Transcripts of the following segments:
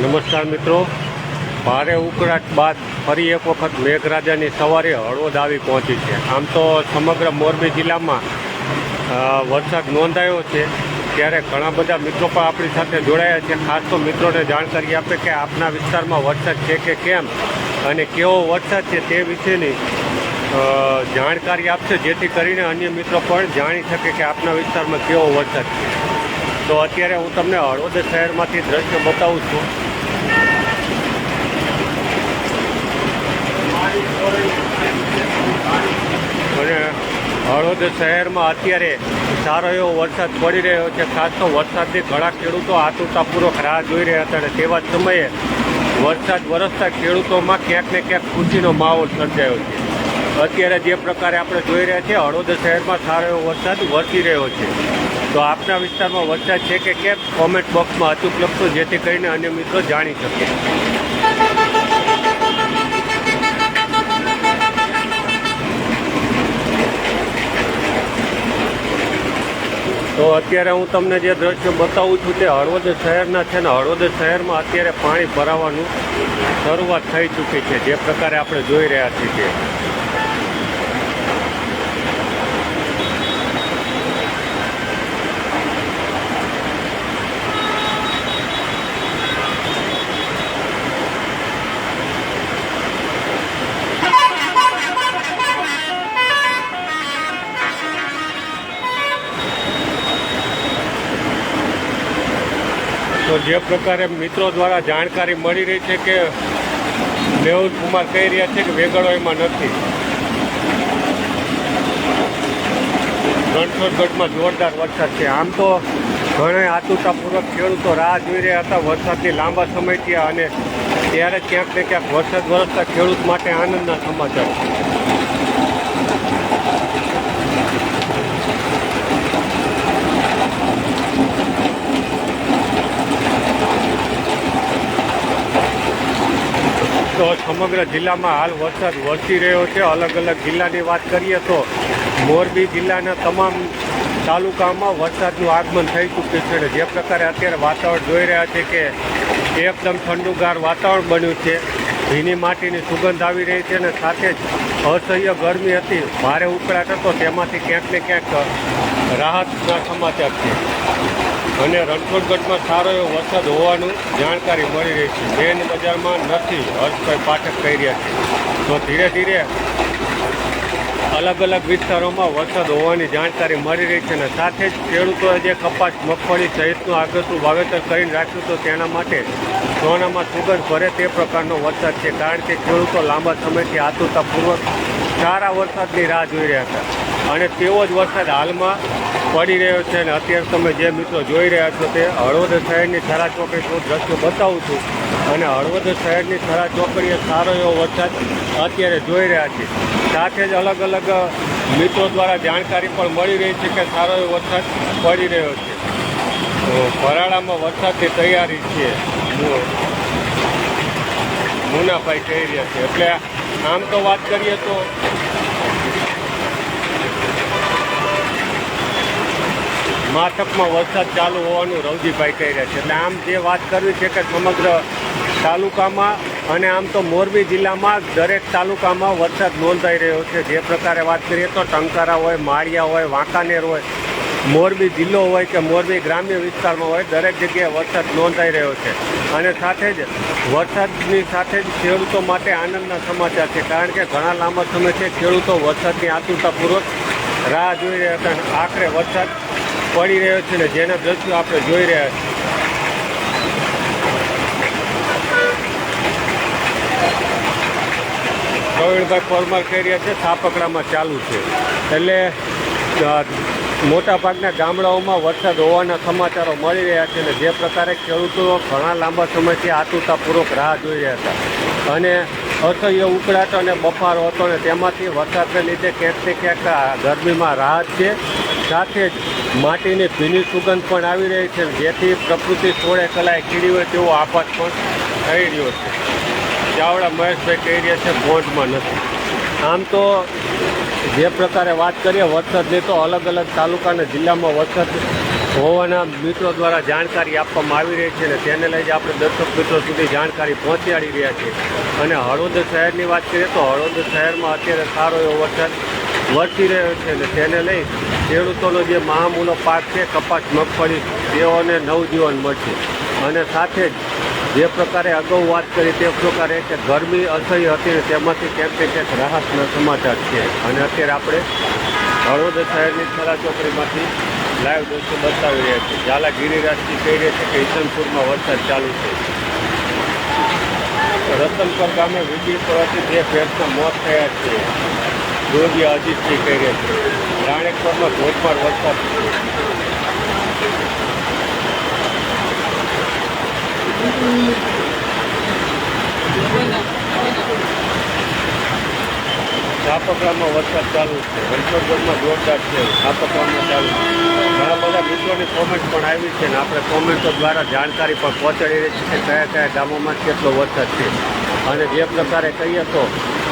નમસ્કાર મિત્રો. ભારે ઉકળાટ બાદ ફરી એક વખત મેઘરાજાની સવારે હળવદ આવી પહોંચી છે. આમ તો સમગ્ર મોરબી જિલ્લામાં વરસાદ નોંધાયો છે. ત્યારે ઘણા બધા મિત્રો પણ આપણી સાથે જોડાયા છે. ખાસ તો મિત્રોને જાણકારી આપે કે આપના વિસ્તારમાં વરસાદ છે કે કેમ અને કેવો વરસાદ છે તે વિશેની જાણકારી આપશે. જેથી કરીને અન્ય મિત્રો પણ જાણી શકે કે આપના વિસ્તારમાં કેવો વરસાદ છે. તો અત્યારે હું તમને હળવદ શહેરમાંથી દ્રશ્ય બતાવું છું. અને હળવદ શહેરમાં અત્યારે સારો એવો વરસાદ પડી રહ્યો છે. ખાસ તો વરસાદથી ઘણા ખેડૂતો આતુરતાપૂર્વક રાહ જોઈ રહ્યા હતા અને તેવા સમયે વરસાદ વરસતા ખેડૂતોમાં ક્યાંક ને ક્યાંક ખુશીનો માહોલ સર્જાયો છે. અત્યારે જે પ્રકારે આપણે જોઈ રહ્યા છીએ હળવદ શહેરમાં સારો એવો વરસાદ વરસી રહ્યો છે. તો આપના વિસ્તારમાં વરસાદ છે કે કેમ? કોમેન્ટ બોક્સમાં અચૂક લખશો, જેથી કરીને અન્ય મિત્રો જાણી શકે. તો અત્યારે હું તમને જે દ્રશ્ય બતાવું છું તે હળવદ શહેરના છે ને હળવદ શહેરમાં અત્યારે પાણી ભરાવાનું શરૂઆત થઈ ચૂકી છે. જે પ્રકારે આપણે જોઈ રહ્યા છીએ તે. તો જે પ્રકારે મિત્રો દ્વારા જાણકારી મળી રહી છે કે મેહુલ કુમાર કહી રહ્યા છે કે વેગળો એમાં નથી. રણછોડગઢમાં જોરદાર વરસાદ છે. આમ તો ઘણા આતુરતાપૂર્વક ખેડૂતો રાહ જોઈ રહ્યા હતા. વરસાદની લાંબા સમયથી અને ત્યારે ક્યાંક ને ક્યાંક વરસાદ વરસતા ખેડૂત માટે આનંદના સમાચાર તો સમગ્ર જિલ્લામાં હાલ વરસાદ વરસી રહ્યો છે. અલગ અલગ જિલ્લાની વાત કરીએ તો મોરબી જિલ્લાના તમામ તાલુકામાં વરસાદનું આગમન થઈ ચૂક્યું છે જે પ્રકારે અત્યારે વાતાવરણ જોઈ રહ્યા છે કે એકદમ ઠંડુગાર વાતાવરણ બન્યું છે. ભીની માટીની સુગંધ આવી રહી છે અને સાથે જ અસહ્ય ગરમી હતી. ભારે ઉકળાટ હતો, તેમાંથી ક્યાંક ને ક્યાંક રાહતના સમાચાર છે. અને રણછોડગઢમાં સારો એવો વરસાદ હોવાનું જાણકારી મળી રહી છે. મેન બજારમાં નથી હર્ષભાઈ પાઠક કહી રહ્યા છે. તો ધીરે ધીરે અલગ અલગ વિસ્તારોમાં વરસાદ હોવાની જાણકારી મળી રહી છે અને સાથે જ ખેડૂતોએ જે કપાસ, મગફળી સહિતનું આગળનું વાવેતર કરીને રાખ્યું તો તેના માટે સોનામાં સુગંધ ભરે તે પ્રકારનો વરસાદ છે. કારણ કે ખેડૂતો લાંબા સમયથી આતુરતાપૂર્વક સારા વરસાદની રાહ જોઈ રહ્યા હતા. અને તેવો જ વરસાદ હાલમાં પડી રહ્યો છે અને અત્યારે તમે જે મિત્રો જોઈ રહ્યા છો તે હળવદ શહેરની થરા ચોકડી હું દ્રશ્યો બતાવું છું. અને હળવદ શહેરની થરા ચોકડીએ સારો એવો વરસાદ અત્યારે જોઈ રહ્યા છે. સાથે જ અલગ અલગ મિત્રો દ્વારા જાણકારી પણ મળી રહી છે કે સારો એવો વરસાદ પડી રહ્યો છે. ફરાળામાં વરસાદની તૈયારી છે. મુનાભાઈ કહી રહ્યા છે. એટલે આમ તો વાત કરીએ તો માથકમાં વરસાદ ચાલુ હોવાનું રવજીભાઈ કહી રહ્યા છે. એટલે આમ જે વાત કરવી છે કે સમગ્ર તાલુકામાં અને આમ તો મોરબી જિલ્લામાં દરેક તાલુકામાં વરસાદ નોંધાઈ રહ્યો છે. જે પ્રકારે વાત કરીએ તો ટંકારા હોય, માળિયા હોય, વાંકાનેર હોય, મોરબી જિલ્લો હોય કે મોરબી ગ્રામ્ય વિસ્તારમાં હોય, દરેક જગ્યાએ વરસાદ નોંધાઈ રહ્યો છે. અને સાથે જ વરસાદની સાથે જ ખેડૂતો માટે આનંદના સમાચાર છે. કારણ કે ઘણા લાંબા સમયથી ખેડૂતો વરસાદની આતુરતાપૂર્વક રાહ જોઈ રહ્યા હતા આખરે વરસાદ પડી રહ્યો છે ને જેના દ્રશ્યો આપણે જોઈ રહ્યા છીએ. પ્રવીણભાઈ પરમાર કહી રહ્યા છે સાપકડામાં ચાલુ છે. એટલે મોટાભાગના ગામડાઓમાં વરસાદ હોવાના સમાચારો મળી રહ્યા છે અને જે પ્રકારે ખેડૂતો ઘણા લાંબા સમયથી આતુરતાપૂર્વક રાહ જોઈ રહ્યા હતા. અને અસહ્ય ઉકળાટ અને બફારો હતો અને તેમાંથી વરસાદને લીધે ક્યાંક ને ક્યાંક ગરમીમાં રાહત છે. સાથે જ માટીની ભીની સુગંધ પણ આવી રહી છે. જેથી પ્રકૃતિ સોળે કલાએ ખીલી હોય તેવો આફત પણ થઈ રહ્યો છે. ચાવડા મહેશભાઈ કહી રહ્યા છે, ભોજમાં નથી. આમ તો જે પ્રકારે વાત કરીએ વરસાદની તો અલગ અલગ તાલુકા અને જિલ્લામાં વરસાદ હોવાના મિત્રો દ્વારા જાણકારી આપવામાં આવી રહી છે અને તેને લઈને આપણે દર્શક મિત્રો સુધી જાણકારી પહોંચાડી રહ્યા છીએ. અને હળવદ શહેરની વાત કરીએ તો હળવદ શહેરમાં અત્યારે સારો એવો વરસાદ વરસી રહ્યો છે અને તેને લઈ ખેડૂતોનો જે મહામૂલો પાક છે, કપાસ, મગફળી તેઓને નવજીવન મળશે. અને સાથે જ જે પ્રકારે અગાઉ વાત કરી તે પ્રકારે કે ગરમી, અસહ્ય હતી ને તેમાંથી ક્યાંક ને ક્યાંક રાહતના સમાચાર છે. અને અત્યારે આપણે હળવદ શહેરની ખરા ચોકડીમાંથી લાઈવ દ્રશ્ય બતાવી રહ્યા છીએ. ઝાલા ગિરિરાજથી કહી રહ્યા છે કે ઈશનપુરમાં વરસાદ ચાલુ છે. રતનપર ગામે વીજળી પડવાથી બે ભેંસના મોત થયા છે. યોગી અજીતસિંહ કહી રહ્યા છે રાણેશ્વરમાં ધોધમાર વરસાદ. છાપકરામાં વરસાદ ચાલુ છે. વંશોદમાં જોરદાર છે. છાપકરામાં ચાલુ ઘણા બધા મિત્રોની કોમેન્ટ પણ આવી છે ને આપણે કોમેન્ટો દ્વારા જાણકારી પણ પહોંચાડી રહી છે કે કયા કયા ગામોમાં કેટલો વરસાદ છે. અને જે પ્રકારે કહીએ તો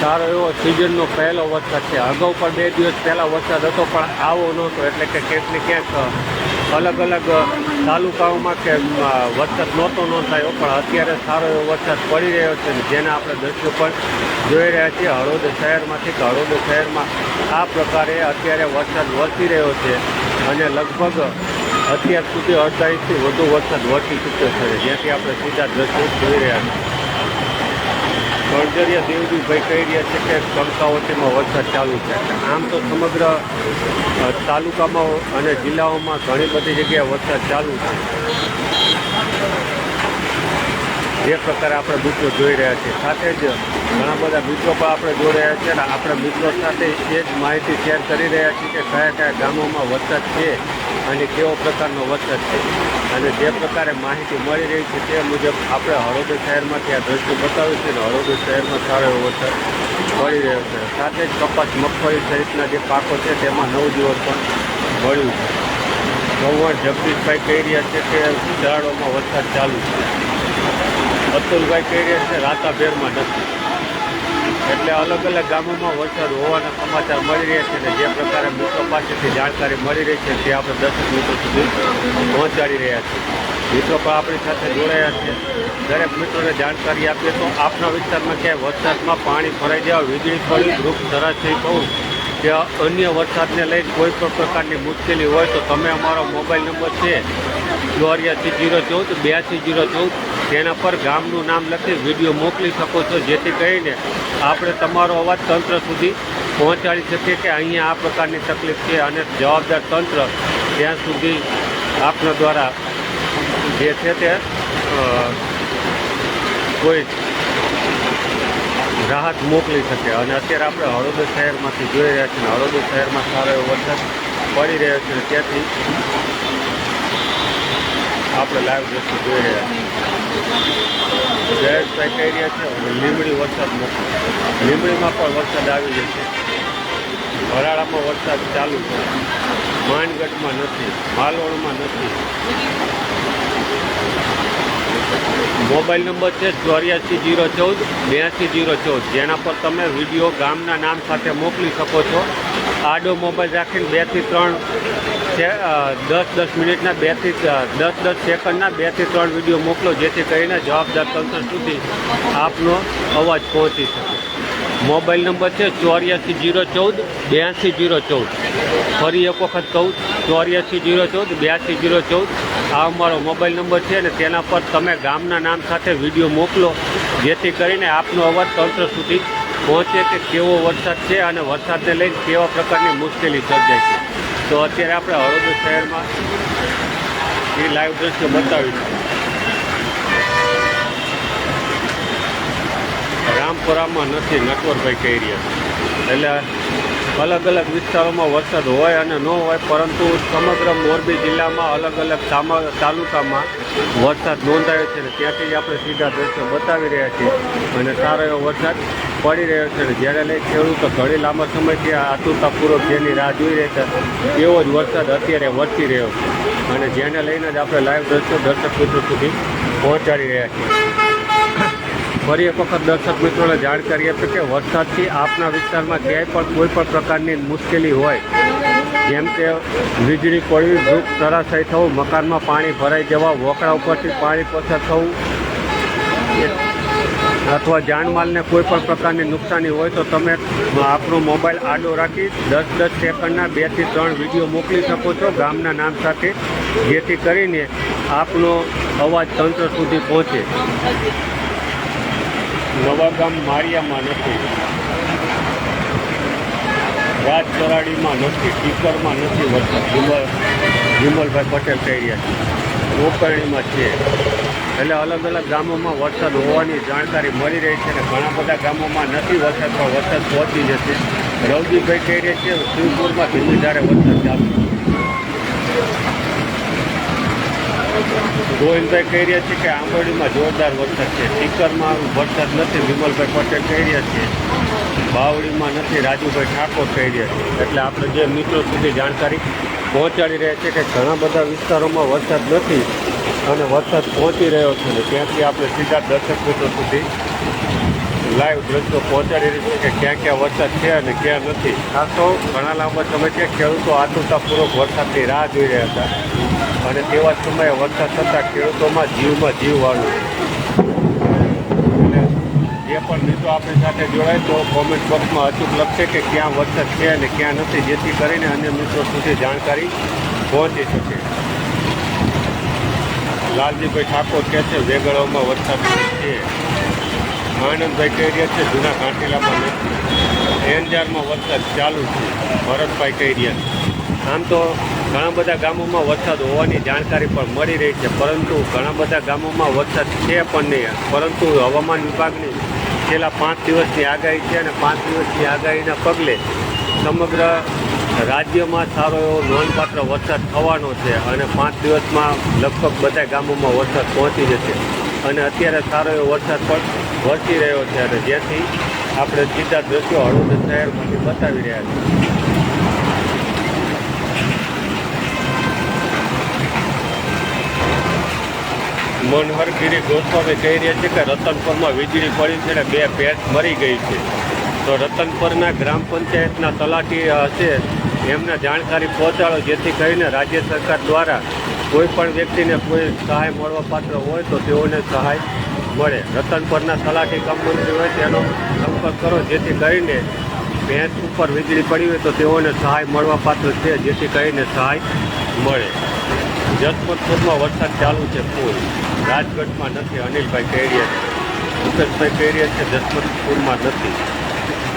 સારો એવો સિઝનનો પહેલો વરસાદ છે. અગાઉ પણ બે દિવસ પહેલાં વરસાદ હતો, પણ આવો નહોતો. એટલે કે ક્યાંક ક્યાંક અલગ અલગ તાલુકાઓમાં કે વરસાદ નહોતો નોંધાયો, પણ અત્યારે સારો એવો વરસાદ પડી રહ્યો છે જેના આપણે દ્રશ્યો પણ જોઈ રહ્યા છીએ. હળવદ શહેરમાંથી કે હળવદ શહેરમાં આ પ્રકારે અત્યારે વરસાદ વરસી રહ્યો છે અને લગભગ અત્યાર સુધી અડધા વધુ વરસાદ વરસી ચૂક્યો છે. જ્યાંથી આપણે સીધા દ્રશ્યો જોઈ રહ્યા છીએ. સૌંદર્ય દેવજીભાઈ કહી રહ્યા છે કે કંકાવતીમાં વરસાદ ચાલુ છે. આમ તો સમગ્ર તાલુકામાં અને જિલ્લાઓમાં ઘણી બધી જગ્યાએ વરસાદ ચાલુ છે. જે પ્રકારે આપણે મિત્રો જોઈ રહ્યા છીએ. સાથે જ ઘણા બધા મિત્રો પણ આપણે જોડાયા છે અને આપણે મિત્રો સાથે એ જ માહિતી શેર કરી રહ્યા છીએ કે કયા કયા ગામોમાં વરસાદ છે અને કેવો પ્રકારનો વરસાદ છે. અને જે પ્રકારે માહિતી મળી રહી છે તે મુજબ આપણે હળોદર શહેરમાંથી આ દ્રશ્ય બતાવ્યું છે અને હળોદર શહેરમાં સારો એવો વરસાદ મળી રહ્યો છે. સાથે જ કપાસ મગફળી સહિતના જે પાકો છે તેમાં નવજીવન પણ મળ્યું છે. ભગવાન જગદીશભાઈ કહી રહ્યા છે કે શિયાળોમાં વરસાદ ચાલુ છે. અતુલભાઈ કહી રહ્યા છે રાતાભેરમાં નથી. એટલે અલગ અલગ ગામોમાં વરસાદ હોવાના સમાચાર મળી રહ્યા છે અને જે પ્રકારે મિત્રો પાસેથી જાણકારી મળી રહી છે તે આપણે દર્શક મિત્રો સુધી પહોંચાડી રહ્યા છીએ. મિત્રો પણ આપણી સાથે જોડાયા છે. દરેક મિત્રોને જાણકારી આપીએ તો આપના વિસ્તારમાં ક્યાંય વરસાદમાં પાણી ભરાઈ જવા વીજળી પડી વૃક્ષ ધરાશયી થવું કે અન્ય વરસાદને લઈને કોઈ પણ પ્રકારની મુશ્કેલી હોય તો તમે અમારો મોબાઈલ નંબર છે ચોર્યાસી જીરો ચૌદ બ્યાસી જીરો ચૌદ. તેના પર ગામનું નામ લખી વીડિયો મોકલી શકો છો, જેથી કરીને આપણે તમારો અવાજ તંત્ર સુધી પહોંચાડી શકીએ કે અહીંયા આ પ્રકારની તકલીફ છે અને જવાબદાર તંત્ર ત્યાં સુધી આપના દ્વારા જે છે તે કોઈ રાહત મોકલી શકે. અને અત્યારે આપણે હળોદર શહેરમાંથી જોઈ રહ્યા છીએ હળવદ શહેરમાં સારો એવો વરસાદ પડી રહ્યો છે. ત્યાંથી આપણે લાઈવ દ્રશ્ય જોઈ રહ્યા જયેશભાઈ કહી રહ્યા છે લીમડી વરસાદ નથી લીમડીમાં પણ વરસાદ આવી જશે છે. વરાળામાં વરસાદ ચાલુ છે. માનગઢમાં નથી, માલવણમાં નથી. મોબાઈલ નંબર છે ચોર્યાસી જીરો ચૌદ, બ્યાસી જીરો ચૌદ. જેના પર તમે વીડિયો ગામના નામ સાથે મોકલી શકો છો. આડો મોબાઈલ રાખીને બેથી ત્રણ દસ દસ મિનિટના બેથી દસ દસ સેકન્ડના બેથી ત્રણ વીડિયો મોકલો, જેથી કરીને જવાબદાર તંત્ર સુધી આપનો અવાજ પહોંચી શકે. મોબાઈલ નંબર છે ચોર્યાસી જીરો ચૌદ, બ્યાસી જીરો ચૌદ. ફરી એક વખત કહું, ચોર્યાસી જીરો ચૌદ, બ્યાસી જીરો ચૌદ. આ અમારો મોબાઈલ નંબર છે અને તેના પર તમે ગામના નામ સાથે વીડિયો મોકલો, જેથી કરીને આપનો અવાજ તંત્ર સુધી પહોંચે કે કેવો વરસાદ છે અને વરસાદને લઈને કેવા પ્રકારની મુશ્કેલી સર્જાય છે તો અત્યારે આપણે હળવદ શહેરમાં એ લાઈવ દ્રશ્ય બતાવીશું રામપુરામાં નથી, નટવરભાઈ કહી રહ્યા. એટલે અલગ અલગ વિસ્તારોમાં વરસાદ હોય અને ન હોય, પરંતુ સમગ્ર મોરબી જિલ્લામાં અલગ અલગ તાલુકામાં વરસાદ નોંધાયો છે અને ત્યાંથી જ આપણે સીધા દ્રશ્યો બતાવી રહ્યા છીએ. અને સારો એવો વરસાદ પડી રહ્યો છે અને જ્યારે લઈ ખેડૂતો ઘણી લાંબા સમયથી આતુરતાપૂર્વક જેની રાહ જોઈ રહ્યા છે એવો જ વરસાદ અત્યારે વરસી રહ્યો અને જેને લઈને જ આપણે લાઈવ દ્રશ્યો દર્શક મિત્રો સુધી પહોંચાડી રહ્યા છીએ. ફરી એક વખત દર્શક મિત્રોને જાણકારી આપે કે વરસાદથી આપના વિસ્તારમાં ક્યાંય પણ કોઈ પણ પ્રકારની મુશ્કેલી હોય. જેમ કે વીજળી પડવી વૃક્ષ તરાશય થવું, મકાનમાં પાણી ભરાઈ જવા વોકડા ઉપરથી પાણી પસાર થવું અથવા જાનમાલને કોઈ પણ પ્રકારની નુકસાની હોય તો તમે આપણો મોબાઈલ આડો રાખી દસ દસ સેકન્ડના બેથી ત્રણ વીડિયો મોકલી શકો છો ગામના નામ સાથે, જેથી કરીને આપનો અવાજ તંત્ર સુધી પહોંચે. નવા ગામ માળિયામાં નથી. રાજચરાડીમાં નથી, ટીકરમાં નથી વરસાદ. વિમલ, વિમલભાઈ પટેલ કહી રહ્યા છે. કોકરણીમાં છે. એટલે અલગ અલગ ગામોમાં વરસાદ હોવાની જાણકારી મળી રહી છે અને ઘણા બધા ગામોમાં નથી વરસાદ, પણ વરસાદ પહોંચી જશે. રવજીભાઈ કહી રહ્યા છે, શિવપુરમાં ધીમી ધારે વરસાદ ચાલુ. ગોવિંદભાઈ કહી રહ્યા છે કે આંબોડીમાં જોરદાર વરસાદ છે. ટીકરમાં વરસાદ નથી. વિમલભાઈ પટેલ કહી રહ્યા છે. બાવળીમાં નથી. રાજુભાઈ ઠાકોર કહી રહ્યા છે. એટલે આપણે જે મિત્રો સુધી જાણકારી પહોંચાડી રહ્યા છે કે ઘણા બધા વિસ્તારોમાં વરસાદ નથી અને વરસાદ પહોંચી રહ્યો છે ત્યાંથી આપણે સીધા દર્શક મિત્રો સુધી લાઈવ દ્રશ્યો પહોંચાડી રહ્યું છે કે ક્યાં ક્યાં વરસાદ છે અને ક્યાં નથી. ખાસ તો ઘણા લાંબા સમયથી ખેડૂતો આતુરતાપૂર્વક વરસાદની રાહ જોઈ રહ્યા હતા. અને તેવા સમયે વરસાદ થતાં ખેડૂતોમાં જીવમાં જીવ વાળું. જે પણ મિત્રો આપણી સાથે જોડાય તો કોમેન્ટ બોક્સમાં અચૂક લખશે કે ક્યાં વરસાદ છે અને ક્યાં નથી, જેથી કરીને અન્ય મિત્રો સુધી જાણકારી પહોંચી શકે. લાલજીભાઈ ઠાકોર કહે છે વેગળોમાં વરસાદ છે. આનંદભાઈ કહી છે, જૂના કાંઠીલામાં એન્જારમાં વરસાદ ચાલુ છે ભરતભાઈ કહી આમ તો ઘણા બધા ગામોમાં વરસાદ હોવાની જાણકારી પણ મળી રહી છે, પરંતુ ઘણા બધા ગામોમાં વરસાદ છે પણ નહીં. પરંતુ હવામાન વિભાગની છેલ્લા પાંચ દિવસની આગાહી છે અને પાંચ દિવસની આગાહીના પગલે સમગ્ર રાજ્યમાં સારો એવો નોંધપાત્ર વરસાદ થવાનો છે અને પાંચ દિવસમાં લગભગ બધા ગામોમાં વરસાદ પહોંચી જશે. અને અત્યારે સારો એવો વરસાદ પણ વરસી રહ્યો છે અને જેથી આપણે સીધા દ્રશ્યો હળવદ શહેરમાંથી બતાવી રહ્યા છીએ. મનહરગીરી ગોસ્વામી કહી રહ્યા છે કે રતનપુરમાં વીજળી પડી છે અને બે ભેંસ મરી ગઈ છે. તો રતનપુરના ગ્રામ પંચાયતના તલાટી હશે. એમને જાણકારી પહોંચાડો, જેથી કરીને રાજ્ય સરકાર દ્વારા કોઈ પણ વ્યક્તિને કોઈ સહાય મળવા પાત્ર હોય તો તેઓને સહાય મળે. રતનપુરના તલાટી કંપની મંત્રી હોય તેનો સંપર્ક કરો, જેથી કરીને ભેંસ ઉપર વીજળી પડી હોય તો તેઓને સહાય મળવા પાત્ર છે, જેથી કરીને સહાય મળે. જસપતપુરમાં વરસાદ ચાલુ છે ફૂલ. રાજગઢમાં નથી, અનિલભાઈ કેરિયર મુકેશભાઈ કેરિયર છે જસપતપુરમાં નથી.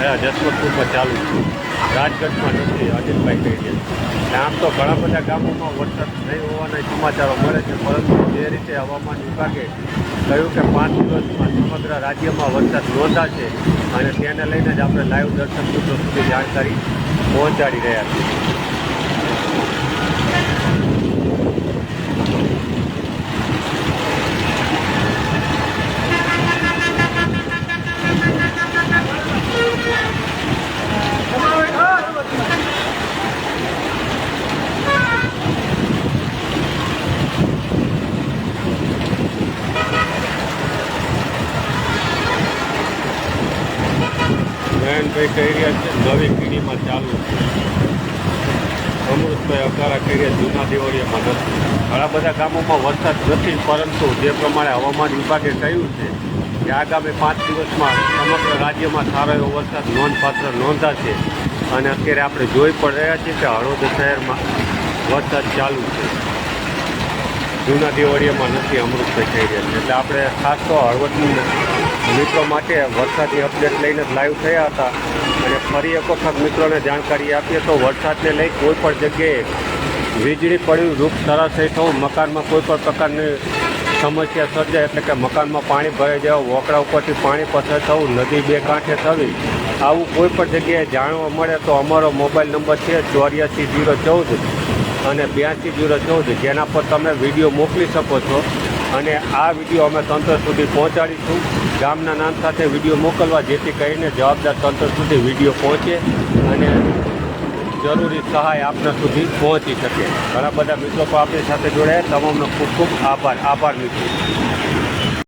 હા જસપતપુરમાં ચાલુ છે. રાજગઢમાં નથી, અનિલભાઈ કહીએ છે આમ તો ઘણા બધા ગામોમાં વરસાદ નહીં હોવાના સમાચારો મળે છે, પરંતુ જે રીતે હવામાન વિભાગે કહ્યું કે પાંચ દિવસમાં સમગ્ર રાજ્યમાં વરસાદ નોંધાશે, અને તેને લઈને જ આપણે લાઈવ દર્શક મિત્રો સુધી જાણકારી પહોંચાડી રહ્યા છીએ. નયનભાઈ કહી છે, નવી પીઢીમાં ચાલુ છે અમૃતભાઈ અકારા કહી રહ્યા જૂના દેવળિયામાં નથી. ઘણા બધા ગામોમાં વરસાદ નથી, પરંતુ જે પ્રમાણે હવામાન વિભાગે કહ્યું છે કે આગામી પાંચ દિવસમાં સમગ્ર રાજ્યમાં સારો એવો વરસાદ નોંધપાત્ર નોંધાશે. અને અત્યારે આપણે જોઈ પણ રહ્યા છીએ કે હળવદ શહેરમાં વરસાદ ચાલુ છે. જૂના દેવળિયામાં નથી અમૃત થઈ રહ્યા એટલે આપણે ખાસ તો હળવદની મિત્રો માટે વરસાદની અપડેટ લઈને જ લાઈવ થયા હતા. અને ફરી એક વખત મિત્રોને જાણકારી આપીએ તો વરસાદને લઈ કોઈ પણ જગ્યાએ વીજળી પડ્યું વૃક્ષ થઈ થવું મકાનમાં કોઈ પણ પ્રકારની સમસ્યા સર્જાય એટલે કે મકાનમાં પાણી ભરાઈ જવું વોકડા ઉપરથી પાણી પસાર થવું, નદી બે કાંઠે થવી, આવું કોઈ પણ જગ્યાએ જાણવા મળે તો અમારો મોબાઈલ નંબર છે ચોર્યાસી જીરો ચૌદ અને બ્યાસી જીરો ચૌદ જેના પર તમે વીડિયો મોકલી શકો છો. અને આ વીડિયો અમે તંત્ર સુધી પહોંચાડીશું. ગામના નામ સાથે વીડિયો મોકલવા જેથી કરીને જવાબદાર તંત્ર સુધી વીડિયો પહોંચે અને જરૂરી સહાય આપના સુધી પહોંચી શકે. ઘણા બધા મિત્રો પણ આપણી સાથે જોડાયા. તમામનો ખૂબ ખૂબ આભાર. આભાર મિત્રો.